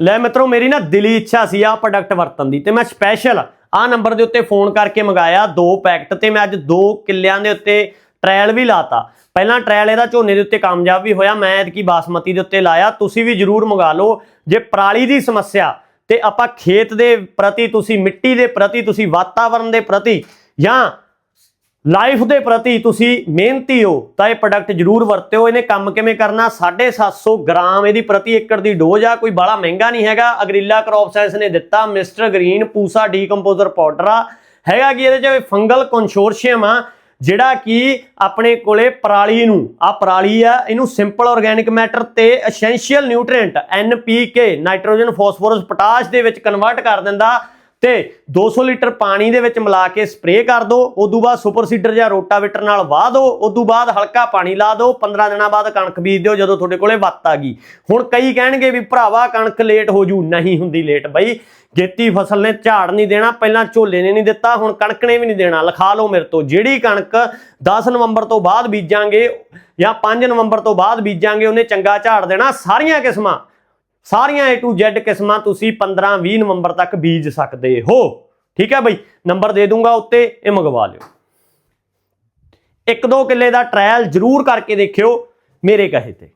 ਲੈ ਮਿੱਤਰੋ, ਮੇਰੀ ਨਾ ਦਿਲੀ ਇੱਛਾ ਸੀ ਆ ਪ੍ਰੋਡਕਟ ਵਰਤਣ ਦੀ ਤੇ ਮੈਂ ਸਪੈਸ਼ਲ ਆ ਨੰਬਰ ਦੇ ਉੱਤੇ ਫੋਨ ਕਰਕੇ ਮੰਗਾਇਆ ਦੋ ਪੈਕਟ ਤੇ ਮੈਂ ਅੱਜ ਦੋ ਕਿੱਲਿਆਂ ਦੇ ਉੱਤੇ ਟ੍ਰਾਇਲ ਵੀ ਲਾਤਾ। ਪਹਿਲਾਂ ਟ੍ਰਾਇਲ ਇਹਦਾ ਝੋਨੇ ਦੇ ਉੱਤੇ ਕਾਮਯਾਬ ਵੀ ਹੋਇਆ, ਮੈਂ ਐਤਕੀ ਬਾਸਮਤੀ ਦੇ ਉੱਤੇ ਲਾਇਆ। ਤੁਸੀਂ ਵੀ ਜਰੂਰ ਮੰਗਾ ਲਓ। ਜੇ ਪਰਾਲੀ ਦੀ ਸਮੱਸਿਆ ਤੇ ਆਪਾਂ ਖੇਤ ਦੇ ਪ੍ਰਤੀ, ਤੁਸੀਂ ਮਿੱਟੀ ਦੇ ਪ੍ਰਤੀ, ਤੁਸੀਂ ਵਾਤਾਵਰਣ ਦੇ ਪ੍ਰਤੀ ਜਾਂ ਲਾਈਫ ਦੇ ਪ੍ਰਤੀ ਤੁਸੀਂ ਮਿਹਨਤੀ ਹੋ, ਤਾਂ ਇਹ ਪ੍ਰੋਡਕਟ ਜਰੂਰ ਵਰਤਿਓ। ਇਹਨੇ ਕੰਮ ਕਿਵੇਂ ਕਰਨਾ? 750 ਗ੍ਰਾਮ ਇਹਦੀ ਪ੍ਰਤੀ ਏਕੜ ਦੀ ਡੋਜ਼ ਆ। ਕੋਈ ਬਾਲਾ ਮਹਿੰਗਾ ਨਹੀਂ ਹੈਗਾ। ਅਗਰੀਲਾ ਕ੍ਰੌਪ ਸਾਇੰਸ ਨੇ ਦਿੱਤਾ। Mister green Pusa decomposer powder ਆ। ਹੈਗਾ ਕਿ ਇਹਦੇ ਚ? ਫੰਗਲ ਕੰਸੋਰਸ਼ੀਅਮ ਆ, ਜਿਹੜਾ ਕਿ ਆਪਣੇ ਕੋਲੇ ਪਰਾਲੀ ਨੂੰ ਆ ਪਰਾਲੀ ਆ, ਇਹਨੂੰ ਸਿੰਪਲ ਆਰਗੈਨਿਕ ਮੈਟਰ ਤੇ essential nutrient NPK nitrogen phosphorus potash ਦੇ ਵਿੱਚ ਕਨਵਰਟ ਕਰ ਦਿੰਦਾ। ਤੇ 200 ਲੀਟਰ ਪਾਣੀ ਦੇ ਵਿੱਚ ਮਿਲਾ ਕੇ ਸਪਰੇਅ ਕਰ ਦਿਓ ਤੋਂ ਬਾਅਦ ਸੁਪਰ ਸੀਡਰ ਜਾਂ ਰੋਟਾਵੇਟਰ ਨਾਲ ਵਾਹ ਦਿਓ ਤੋਂ ਬਾਅਦ ਹਲਕਾ ਪਾਣੀ ਲਾ ਦਿਓ 15 ਦਿਨਾਂ ਬਾਅਦ ਕਣਕ ਬੀਜ ਦਿਓ ਜਦੋਂ ਤੁਹਾਡੇ ਕੋਲੇ ਵੱਤ ਆ ਗਈ। ਹੁਣ ਕਈ ਕਹਿਣਗੇ ਵੀ ਭਰਾਵਾ ਕਣਕ ਲੇਟ ਹੋ ਜੂ, ਨਹੀਂ ਹੁੰਦੀ ਲੇਟ ਬਈ। ਗੇਤੀ ਫਸਲ ਨੇ ਝਾੜ ਨਹੀਂ ਦੇਣਾ, ਪਹਿਲਾਂ ਝੋਲੇ ਨੇ ਨਹੀਂ ਦਿੱਤਾ, ਹੁਣ ਕਣਕ ਨੇ ਵੀ ਨਹੀਂ ਦੇਣਾ। ਲਿਖਾ ਲਓ ਮੇਰੇ ਤੋਂ, ਜਿਹੜੀ ਕਣਕ 10 ਨਵੰਬਰ ਤੋਂ ਬਾਅਦ ਬੀਜਾਂਗੇ ਜਾਂ 5 ਨਵੰਬਰ ਤੋਂ ਬਾਅਦ ਬੀਜਾਂਗੇ, ਉਹਨੇ ਚੰਗਾ ਝਾੜ ਦੇਣਾ ਸਾਰੀਆਂ ਕਿਸਮਾਂ। ਸਾਰੀਆਂ A to Z ਕਿਸਮਾਂ ਤੁਸੀਂ 15 20 ਨਵੰਬਰ ਤੱਕ ਬੀਜ ਸਕਦੇ ਹੋ। ਠੀਕ ਹੈ ਬਈ? ਨੰਬਰ ਦੇ ਦੂੰਗਾ ਉੱਤੇ, ਇਹ ਮੰਗਵਾ ਲਿਓ। ਇੱਕ ਦੋ ਕਿੱਲੇ ਦਾ ਟ੍ਰਾਇਲ ਜ਼ਰੂਰ ਕਰਕੇ ਦੇਖਿਓ ਮੇਰੇ ਕਹੇ ਤੇ।